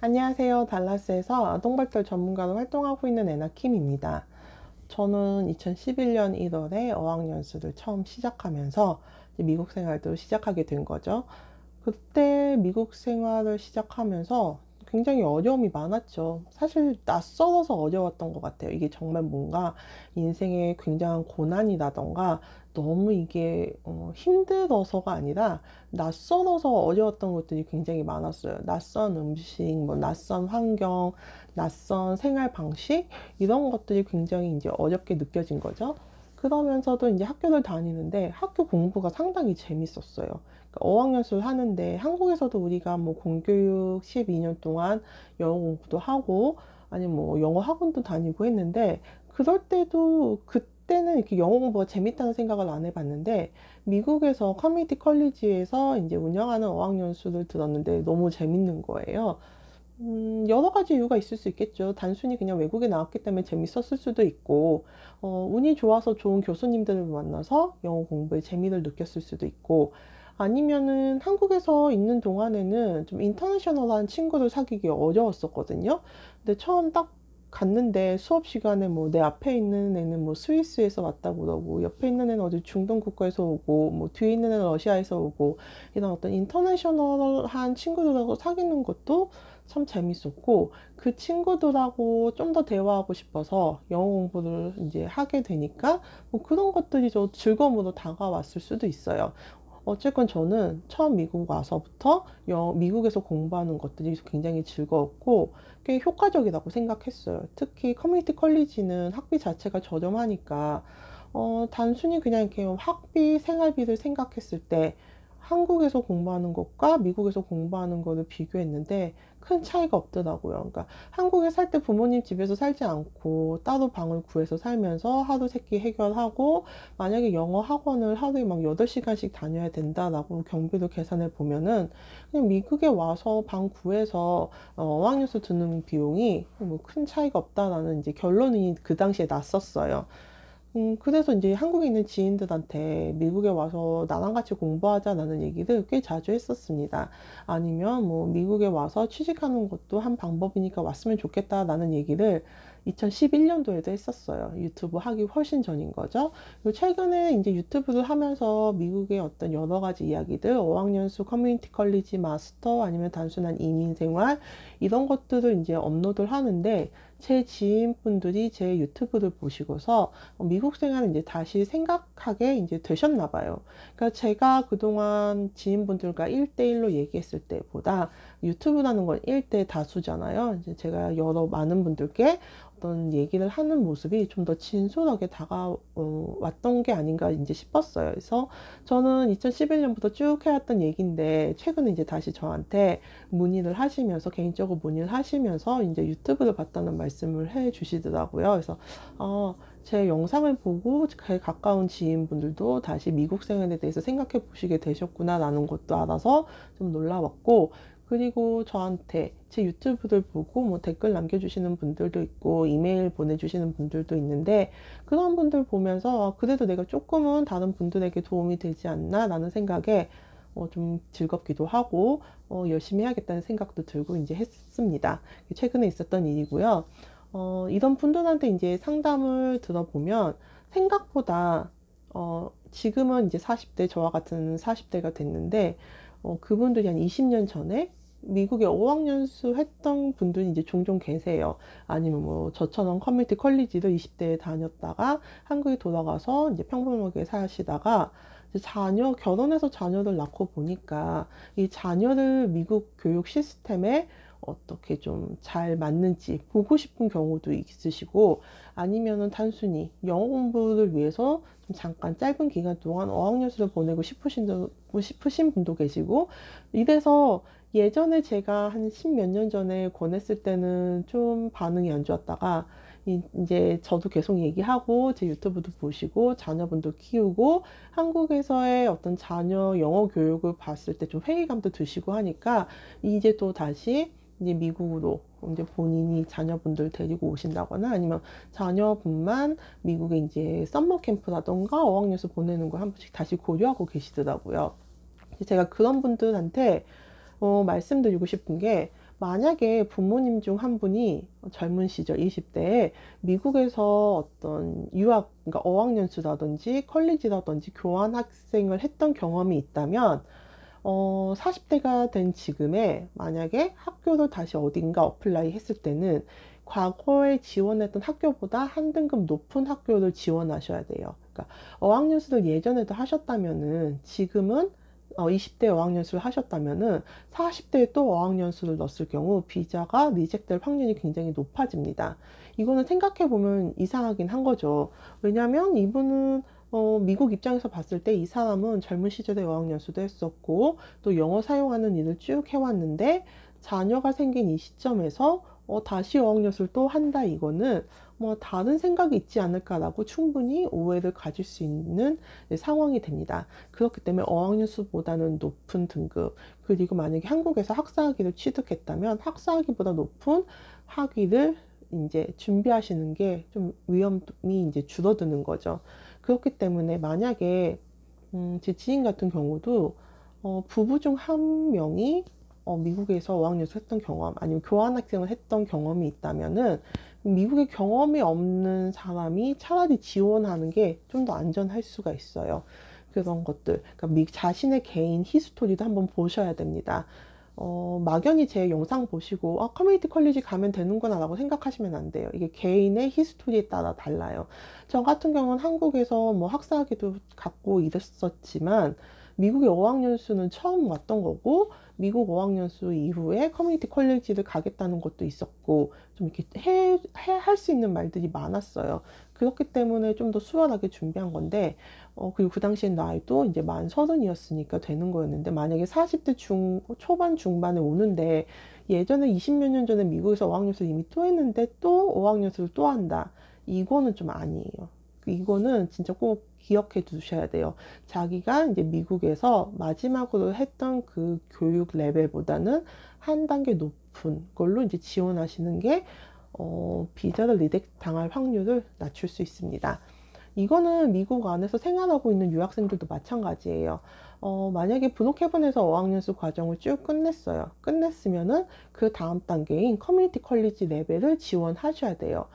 안녕하세요. 달라스에서 아동발달 전문가로 활동하고 있는 에나킴입니다. 저는 2011년 1월에 어학연수를 처음 시작하면서 미국 생활도 시작하게 된 거죠. 그때 미국 생활을 시작하면서 굉장히 어려움이 많았죠. 사실 낯설어서 어려웠던 것 같아요. 이게 정말 뭔가 인생의 굉장한 고난이라던가 너무 이게 어, 힘들어서가 아니라 낯설어서 어려웠던 것들이 굉장히 많았어요. 낯선 음식, 뭐 낯선 환경, 낯선 생활 방식 이런 것들이 굉장히 이제 어렵게 느껴진 거죠. 그러면서도 이제 학교를 다니는데 학교 공부가 상당히 재밌었어요. 어학연수를 하는데 한국에서도 우리가 뭐 공교육 12년 동안 영어 공부도 하고 아니 뭐 영어 학원도 다니고 했는데 그럴 때도 그때는 이렇게 영어 공부가 재밌다는 생각을 안 해봤는데 미국에서 커뮤니티 컬리지에서 이제 운영하는 어학연수를 들었는데 너무 재밌는 거예요. 음, 여러 가지 이유가 있을 수 있겠죠. 단순히 그냥 외국에 나왔기 때문에 재밌었을 수도 있고, 어, 운이 좋아서 좋은 교수님들을 만나서 영어 공부에 재미를 느꼈을 수도 있고, 아니면은 한국에서 있는 동안에는 좀 인터내셔널한 친구를 사귀기 어려웠었거든요. 근데 처음 딱 갔는데 수업 시간에 뭐 내 앞에 있는 애는 뭐 스위스에서 왔다고 그러고 옆에 있는 애는 어디 중동 국가에서 오고 뭐 뒤에 있는 애는 러시아에서 오고 이런 어떤 인터내셔널한 친구들하고 사귀는 것도 참 재밌었고 그 친구들하고 좀 더 대화하고 싶어서 영어 공부를 이제 하게 되니까 뭐 그런 것들이 저 즐거움으로 다가왔을 수도 있어요. 어쨌건 저는 처음 미국 와서부터 영, 미국에서 공부하는 것들이 굉장히 즐거웠고 꽤 효과적이라고 생각했어요. 특히 커뮤니티 컬리지는 학비 자체가 저렴하니까 어, 단순히 그냥 이렇게 학비, 생활비를 생각했을 때 한국에서 공부하는 것과 미국에서 공부하는 거를 비교했는데 큰 차이가 없더라고요. 그러니까 한국에 살 때 부모님 집에서 살지 않고 따로 방을 구해서 살면서 하루 세끼 해결하고 만약에 영어 학원을 하루에 막 8시간씩 다녀야 된다라고 경비를 계산해 보면은 그냥 미국에 와서 방 구해서 어, 어학연수 듣는 비용이 뭐 큰 차이가 없다라는 이제 결론이 그 당시에 났었어요. 음, 그래서 이제 한국에 있는 지인들한테 미국에 와서 나랑 같이 공부하자라는 얘기를 꽤 자주 했었습니다. 아니면 뭐 미국에 와서 취직하는 것도 한 방법이니까 왔으면 좋겠다라는 얘기를 2011년도에도 했었어요. 유튜브 하기 훨씬 전인 거죠. 그리고 최근에 이제 유튜브를 하면서 미국의 어떤 여러 가지 이야기들, 어학연수 커뮤니티 컬리지 마스터 아니면 단순한 이민 생활 이런 것들을 이제 업로드를 하는데 제 지인분들이 제 유튜브를 보시고서 미국 생활을 이제 다시 생각하게 이제 되셨나 봐요. 그러니까 제가 그동안 지인분들과 1대1로 얘기했을 때보다 유튜브라는 건 1대 다수잖아요. 이제 제가 여러 많은 분들께 어떤 얘기를 하는 모습이 좀 더 진솔하게 다가왔던 게 아닌가 이제 싶었어요. 그래서 저는 2011년부터 쭉 해왔던 얘기인데 최근에 이제 다시 저한테 문의를 하시면서 개인적으로 문의를 하시면서 이제 유튜브를 봤다는 말씀을 해 주시더라고요. 그래서 어, 제 영상을 보고 제 가까운 지인분들도 다시 미국 생활에 대해서 생각해 보시게 되셨구나라는 것도 알아서 좀 놀라웠고 그리고 저한테 제 유튜브를 보고 뭐 댓글 남겨주시는 분들도 있고 이메일 보내주시는 분들도 있는데 그런 분들 보면서 그래도 내가 조금은 다른 분들에게 도움이 되지 않나 라는 생각에 어, 좀 즐겁기도 하고 어, 열심히 해야겠다는 생각도 들고 이제 했습니다. 최근에 있었던 일이고요. 어, 이런 분들한테 이제 상담을 들어보면 생각보다 어, 지금은 이제 40대 저와 같은 40대가 됐는데 어, 그분들이 한 20년 전에 미국에 어학연수 했던 분들이 이제 종종 계세요. 아니면 뭐 저처럼 커뮤니티 컬리지를 20대에 다녔다가 한국에 돌아가서 이제 평범하게 사시다가 자녀 결혼해서 자녀를 낳고 보니까 이 자녀를 미국 교육 시스템에 어떻게 좀 잘 맞는지 보고 싶은 경우도 있으시고 아니면은 단순히 영어 공부를 위해서 좀 잠깐 짧은 기간 동안 어학연수를 보내고 싶으신, 싶으신 분도 계시고 이래서 예전에 제가 한 십 몇 년 전에 권했을 때는 좀 반응이 안 좋았다가 이제 저도 계속 얘기하고 제 유튜브도 보시고 자녀분도 키우고 한국에서의 어떤 자녀 영어 교육을 봤을 때 좀 회의감도 드시고 하니까 이제 또 다시 이제 미국으로 이제 본인이 자녀분들 데리고 오신다거나 아니면 자녀분만 미국에 이제 썸머 캠프라던가 어학연수 보내는 걸 한 번씩 다시 고려하고 계시더라고요. 제가 그런 분들한테 어, 말씀드리고 싶은 게 만약에 부모님 중 한 분이 젊은 시절 20대에 미국에서 어떤 유학, 그러니까 어학연수라든지 컬리지라든지 교환 학생을 했던 경험이 있다면 어, 40대가 된 지금에 만약에 학교를 다시 어딘가 어플라이 했을 때는 과거에 지원했던 학교보다 한 등급 높은 학교를 지원하셔야 돼요. 그러니까 어학연수를 예전에도 하셨다면은 지금은 어, 20대 어학연수를 하셨다면은 40대에 또 어학연수를 넣었을 경우 비자가 리젝될 확률이 굉장히 높아집니다. 이거는 생각해 보면 이상하긴 한 거죠. 왜냐하면 이분은 어, 미국 입장에서 봤을 때 이 사람은 젊은 시절에 어학연수도 했었고 또 영어 사용하는 일을 쭉 해왔는데 자녀가 생긴 이 시점에서 어, 다시 어학연수를 또 한다 이거는 뭐 다른 생각이 있지 않을까라고 충분히 오해를 가질 수 있는 네, 상황이 됩니다. 그렇기 때문에 어학연수보다는 높은 등급 그리고 만약에 한국에서 학사학위를 취득했다면 학사학위보다 높은 학위를 이제 준비하시는 게 좀 위험이 이제 줄어드는 거죠. 그렇기 때문에 만약에 음, 제 지인 같은 경우도 어, 부부 중 한 명이 어, 미국에서 어학연수 했던 경험 아니면 교환학생을 했던 경험이 있다면은 미국에 경험이 없는 사람이 차라리 지원하는 게 좀 더 안전할 수가 있어요. 그런 것들, 그러니까 자신의 개인 히스토리도 한번 보셔야 됩니다. 어, 막연히 제 영상 보시고 아, 커뮤니티 컬리지 가면 되는구나 라고 생각하시면 안 돼요. 이게 개인의 히스토리에 따라 달라요. 저 같은 경우는 한국에서 뭐 학사학위도 갖고 이랬었지만 미국의 어학연수는 처음 왔던 거고 미국 어학연수 이후에 커뮤니티 컬리지를 가겠다는 것도 있었고 좀 이렇게 해, 할 수 있는 말들이 많았어요. 그렇기 때문에 좀 더 수월하게 준비한 건데 어, 그리고 그 당시엔 나이도 이제 만 서른이었으니까 되는 거였는데 만약에 40대 중 초반 중반에 오는데 예전에 20몇 년 전에 미국에서 어학연수를 이미 또 했는데 또 어학연수를 또 한다. 이거는 좀 아니에요. 이거는 진짜 꼭 기억해 두셔야 돼요. 자기가 이제 미국에서 마지막으로 했던 그 교육 레벨보다는 한 단계 높은 걸로 이제 지원하시는 게 어, 비자를 리덱 당할 확률을 낮출 수 있습니다. 이거는 미국 안에서 생활하고 있는 유학생들도 마찬가지예요. 어, 만약에 브록헤븐에서 어학연수 과정을 쭉 끝냈어요. 끝냈으면은 그 다음 단계인 커뮤니티 컬리지 레벨을 지원하셔야 돼요.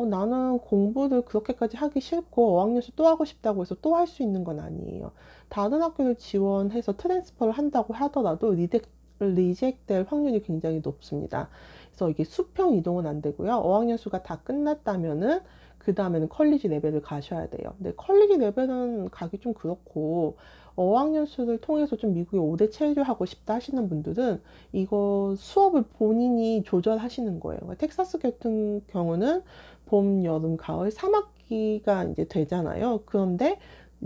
어, 나는 공부를 그렇게까지 하기 싫고 어학연수 또 하고 싶다고 해서 또 할 수 있는 건 아니에요. 다른 학교를 지원해서 트랜스퍼를 한다고 하더라도 리덱, 리젝될 확률이 굉장히 높습니다. 그래서 이게 수평 이동은 안 되고요. 어학연수가 다 끝났다면은 그 다음에는 컬리지 레벨을 가셔야 돼요. 근데 컬리지 레벨은 가기 좀 그렇고 어학연수를 통해서 좀 미국에 5대 체류하고 싶다 하시는 분들은 이거 수업을 본인이 조절하시는 거예요. 그러니까 텍사스 같은 경우는 봄, 여름, 가을 3학기가 이제 되잖아요. 그런데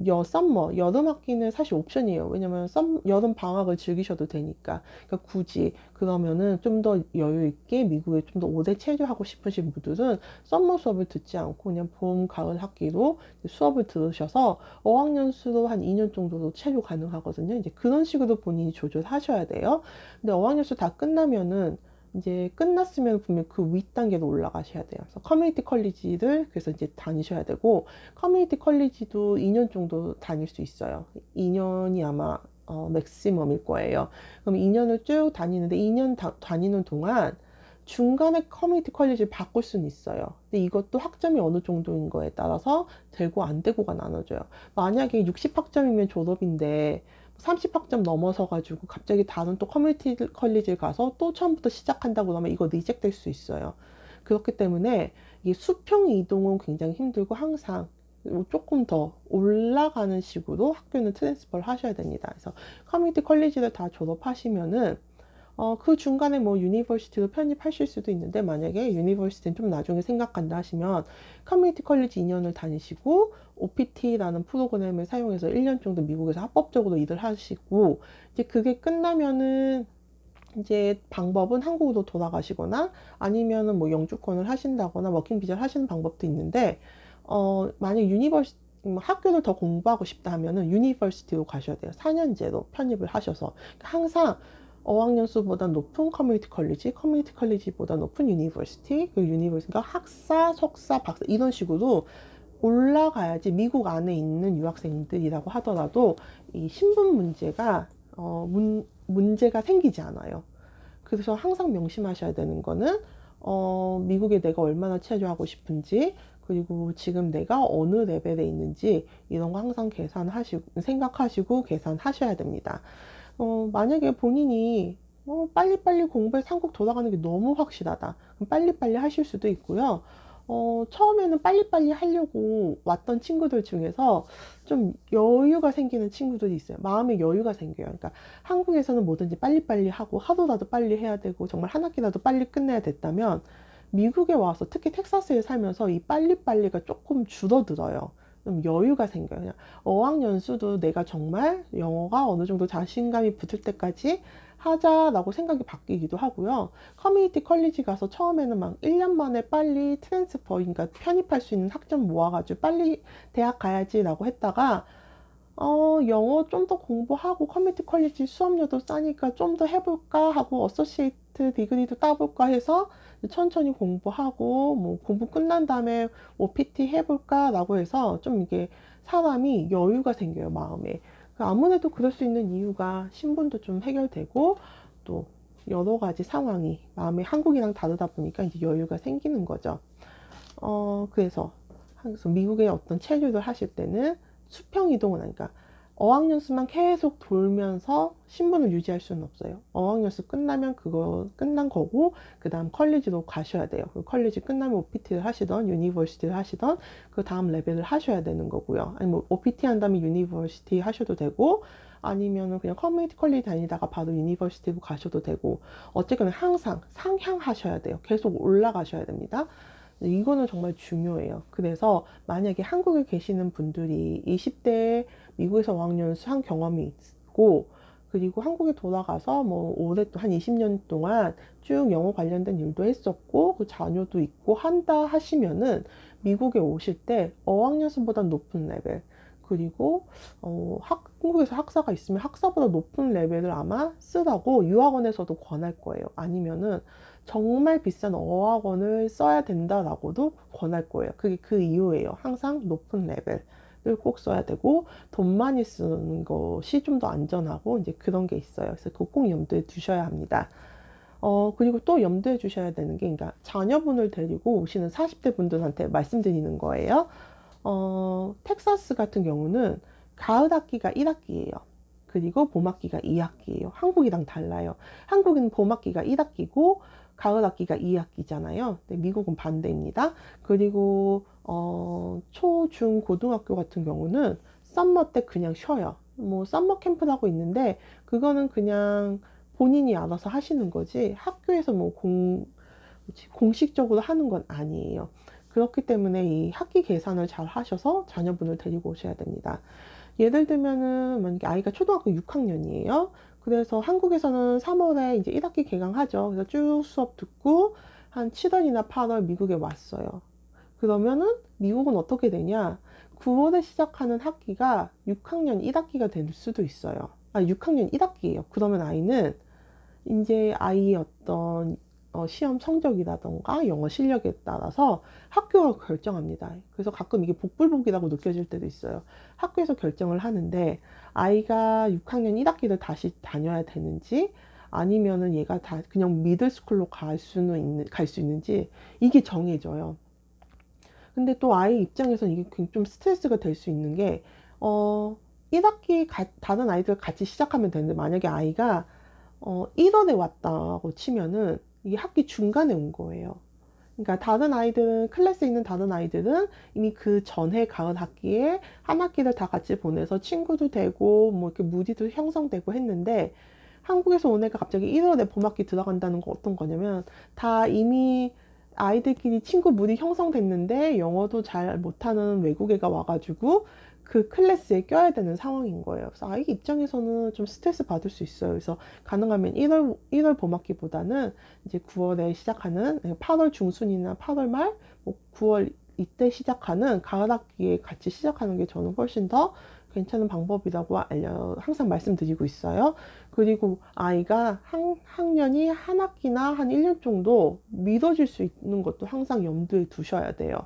여 썸머 여름 학기는 사실 옵션이에요. 왜냐면 썸 여름 방학을 즐기셔도 되니까. 그러니까 굳이 그러면은 좀 더 여유 있게 미국에 좀 더 오래 체류하고 싶으신 분들은 썸머 수업을 듣지 않고 그냥 봄, 가을 학기로 수업을 들으셔서 어학연수로 한 2년 정도로 체류 가능하거든요. 이제 그런 식으로 본인이 조절하셔야 돼요. 근데 어학연수 다 끝나면은 이제 끝났으면 분명 그 윗단계로 올라가셔야 돼요. 그래서 커뮤니티 컬리지를 그래서 이제 다니셔야 되고 커뮤니티 컬리지도 2년 정도 다닐 수 있어요. 2년이 아마 어, 맥시멈일 거예요. 그럼 2년을 쭉 다니는데 2년 다, 다니는 동안 중간에 커뮤니티 컬리지를 바꿀 수는 있어요. 근데 이것도 학점이 어느 정도인 거에 따라서 되고 안 되고가 나눠져요. 만약에 60학점이면 졸업인데 30학점 넘어서 가지고 갑자기 다른 또 커뮤니티 컬리지를 가서 또 처음부터 시작한다고 그러면 이거 리젝 될 수 있어요. 그렇기 때문에 이 수평 이동은 굉장히 힘들고 항상 조금 더 올라가는 식으로 학교는 트랜스퍼를 하셔야 됩니다. 그래서 커뮤니티 컬리지를 다 졸업하시면은 어, 그 중간에 뭐 유니버시티로 편입하실 수도 있는데 만약에 유니버시티는 좀 나중에 생각한다 하시면 커뮤니티 컬리지 2년을 다니시고 OPT라는 프로그램을 사용해서 1년 정도 미국에서 합법적으로 일을 하시고 이제 그게 끝나면은 이제 방법은 한국으로 돌아가시거나 아니면은 뭐 영주권을 하신다거나 워킹 비자를 하시는 방법도 있는데 어 만약 유니버시 뭐 학교를 더 공부하고 싶다 하면은 유니버시티로 가셔야 돼요. 4년제로 편입을 하셔서 항상 어학연수보다 높은 커뮤니티 컬리지, 커뮤니티 컬리지보다 높은 유니버시티, 그 유니버시티가 학사, 석사, 박사 이런 식으로 올라가야지 미국 안에 있는 유학생들이라고 하더라도 이 신분 문제가 어, 문, 문제가 생기지 않아요. 그래서 항상 명심하셔야 되는 거는 어, 미국에 내가 얼마나 체류하고 싶은지 그리고 지금 내가 어느 레벨에 있는지 이런 거 항상 계산하시고 생각하시고 계산하셔야 됩니다. 어, 만약에 본인이 어, 빨리빨리 공부해서 한국 돌아가는 게 너무 확실하다. 그럼 빨리빨리 하실 수도 있고요. 어, 처음에는 빨리빨리 하려고 왔던 친구들 중에서 좀 여유가 생기는 친구들이 있어요. 마음에 여유가 생겨요. 그러니까 한국에서는 뭐든지 빨리빨리 하고 하루라도 빨리 해야 되고 정말 한 학기라도 빨리 끝내야 됐다면 미국에 와서 특히 텍사스에 살면서 이 빨리빨리가 조금 줄어들어요. 좀 여유가 생겨요. 그냥 어학연수도 내가 정말 영어가 어느 정도 자신감이 붙을 때까지 하자라고 생각이 바뀌기도 하고요. 커뮤니티 컬리지 가서 처음에는 막 1년 만에 빨리 트랜스퍼, 그러니까 편입할 수 있는 학점 모아가지고 빨리 대학 가야지라고 했다가 어, 영어 좀 더 공부하고 커뮤니티 컬리지 수업료도 싸니까 좀 더 해볼까 하고 어소시에이트 디그리도 따볼까 해서 천천히 공부하고 뭐 공부 끝난 다음에 OPT 해볼까라고 해서 좀 이게 사람이 여유가 생겨요 마음에 아무래도 그럴 수 있는 이유가 신분도 좀 해결되고 또 여러 가지 상황이 마음에 한국이랑 다르다 보니까 이제 여유가 생기는 거죠. 어 그래서 미국의 어떤 체류를 하실 때는 수평 이동을 하니까 어학연수만 계속 돌면서 신분을 유지할 수는 없어요. 어학연수 끝나면 그거 끝난 거고 그 다음 컬리지로 가셔야 돼요. 그 컬리지 끝나면 OPT를 하시던 유니버시티를 하시던 그 다음 레벨을 하셔야 되는 거고요. 아니 뭐 OPT 한 다음에 유니버시티 하셔도 되고 아니면은 그냥 커뮤니티 컬리지 다니다가 바로 유니버시티로 가셔도 되고 어쨌거나 항상 상향하셔야 돼요. 계속 올라가셔야 됩니다. 이거는 정말 중요해요. 그래서 만약에 한국에 계시는 분들이 20대 미국에서 어학연수 한 경험이 있고 그리고 한국에 돌아가서 뭐 올해 또 한 20년 동안 쭉 영어 관련된 일도 했었고 그 자녀도 있고 한다 하시면은 미국에 오실 때 어학연수보다 높은 레벨 그리고 어, 한국에서 학사가 있으면 학사보다 높은 레벨을 아마 쓰라고 유학원에서도 권할 거예요. 아니면은 정말 비싼 어학원을 써야 된다라고도 권할 거예요. 그게 그 이유예요. 항상 높은 레벨을 꼭 써야 되고 돈 많이 쓰는 것이 좀 더 안전하고 이제 그런 게 있어요. 그래서 그거 꼭 염두에 두셔야 합니다. 어, 그리고 또 염두에 주셔야 되는 게, 그러니까 자녀분을 데리고 오시는 40대 분들한테 말씀드리는 거예요. 어, 텍사스 같은 경우는 가을 학기가 1학기예요. 그리고 봄 학기가 2학기예요. 한국이랑 달라요. 한국은 봄 학기가 1학기고 가을 학기가 2학기잖아요. 네, 미국은 반대입니다. 그리고 어, 초, 중, 고등학교 같은 경우는 썸머 때 그냥 쉬어요. 뭐 썸머 캠프라고 있는데 그거는 그냥 본인이 알아서 하시는 거지 학교에서 뭐 공, 공식적으로 하는 건 아니에요. 그렇기 때문에 이 학기 계산을 잘 하셔서 자녀분을 데리고 오셔야 됩니다. 예를 들면은 만약에 아이가 초등학교 6학년이에요. 그래서 한국에서는 3월에 이제 1학기 개강하죠. 그래서 쭉 수업 듣고 한 7월이나 8월 미국에 왔어요. 그러면은 미국은 어떻게 되냐? 9월에 시작하는 학기가 6학년 1학기가 될 수도 있어요. 아, 6학년 1학기예요. 그러면 아이는 이제 아이의 어떤 어, 시험 성적이라던가 영어 실력에 따라서 학교가 결정합니다. 그래서 가끔 이게 복불복이라고 느껴질 때도 있어요. 학교에서 결정을 하는데 아이가 6학년 1학기를 다시 다녀야 되는지 아니면은 얘가 다 그냥 미들스쿨로 갈 수는 있는 갈 수 있는지 이게 정해져요. 근데 또 아이 입장에서는 이게 좀 스트레스가 될 수 있는 게 어, 1학기 가, 다른 아이들 같이 시작하면 되는데 만약에 아이가 어, 1월에 왔다고 치면은 이게 학기 중간에 온 거예요. 그러니까 다른 아이들은 클래스에 있는 다른 아이들은 이미 그 전에 가을 학기에 한 학기를 다 같이 보내서 친구도 되고 뭐 이렇게 무디도 형성되고 했는데 한국에서 온 애가 갑자기 1월에 봄학기 들어간다는 거 어떤 거냐면 다 이미 아이들끼리 친구 무디 형성됐는데 영어도 잘 못하는 외국 애가 와가지고 그 클래스에 껴야 되는 상황인 거예요. 그래서 아이 입장에서는 좀 스트레스 받을 수 있어요. 그래서 가능하면 1월, 1월 봄학기보다는 이제 9월에 시작하는 8월 중순이나 8월 말, 뭐 9월 이때 시작하는 가을 학기에 같이 시작하는 게 저는 훨씬 더 괜찮은 방법이라고 알려 항상 말씀드리고 있어요. 그리고 아이가 한 학년이 한 학기나 한 1년 정도 미뤄질 수 있는 것도 항상 염두에 두셔야 돼요.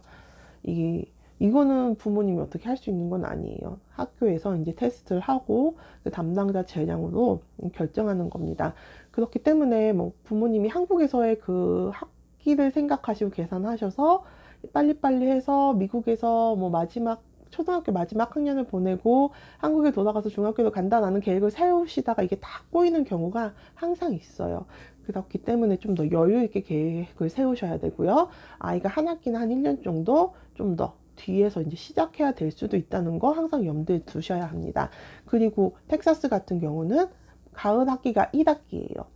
이게 이거는 부모님이 어떻게 할 수 있는 건 아니에요. 학교에서 이제 테스트를 하고 그 담당자 재량으로 결정하는 겁니다. 그렇기 때문에 뭐 부모님이 한국에서의 그 학기를 생각하시고 계산하셔서 빨리빨리 해서 미국에서 뭐 마지막 초등학교 마지막 학년을 보내고 한국에 돌아가서 중학교도 간다라는 계획을 세우시다가 이게 다 꼬이는 경우가 항상 있어요. 그렇기 때문에 좀 더 여유 있게 계획을 세우셔야 되고요. 아이가 한 학기나 한 1년 정도 좀더 뒤에서 이제 시작해야 될 수도 있다는 거 항상 염두에 두셔야 합니다. 그리고 텍사스 같은 경우는 가을 학기가 1학기예요.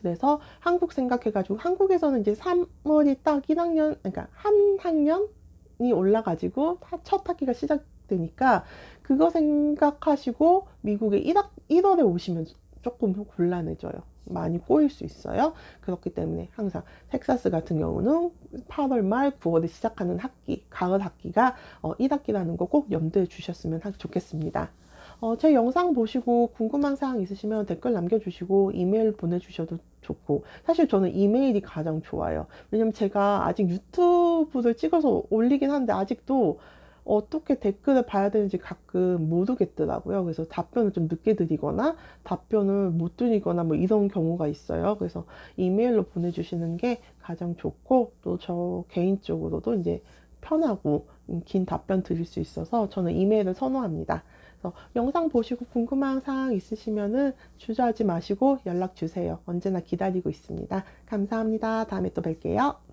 그래서 한국 생각해가지고 한국에서는 이제 3월이 딱 1학년, 그러니까 한 학년이 올라가지고 첫 학기가 시작되니까 그거 생각하시고 미국에 1학, 1월에 오시면 조금 곤란해져요. 많이 꼬일 수 있어요. 그렇기 때문에 항상 텍사스 같은 경우는 8월 말 9월에 시작하는 학기, 가을 학기가 어, 1학기라는 거 꼭 염두에 주셨으면 좋겠습니다. 어, 제 영상 보시고 궁금한 사항 있으시면 댓글 남겨주시고 이메일 보내주셔도 좋고 사실 저는 이메일이 가장 좋아요. 왜냐면 제가 아직 유튜브를 찍어서 올리긴 하는데 아직도 어떻게 댓글을 봐야 되는지 가끔 모르겠더라고요. 그래서 답변을 좀 늦게 드리거나 답변을 못 드리거나 뭐 이런 경우가 있어요. 그래서 이메일로 보내주시는 게 가장 좋고 또 저 개인적으로도 이제 편하고 긴 답변 드릴 수 있어서 저는 이메일을 선호합니다. 그래서 영상 보시고 궁금한 사항 있으시면은 주저하지 마시고 연락 주세요. 언제나 기다리고 있습니다. 감사합니다. 다음에 또 뵐게요.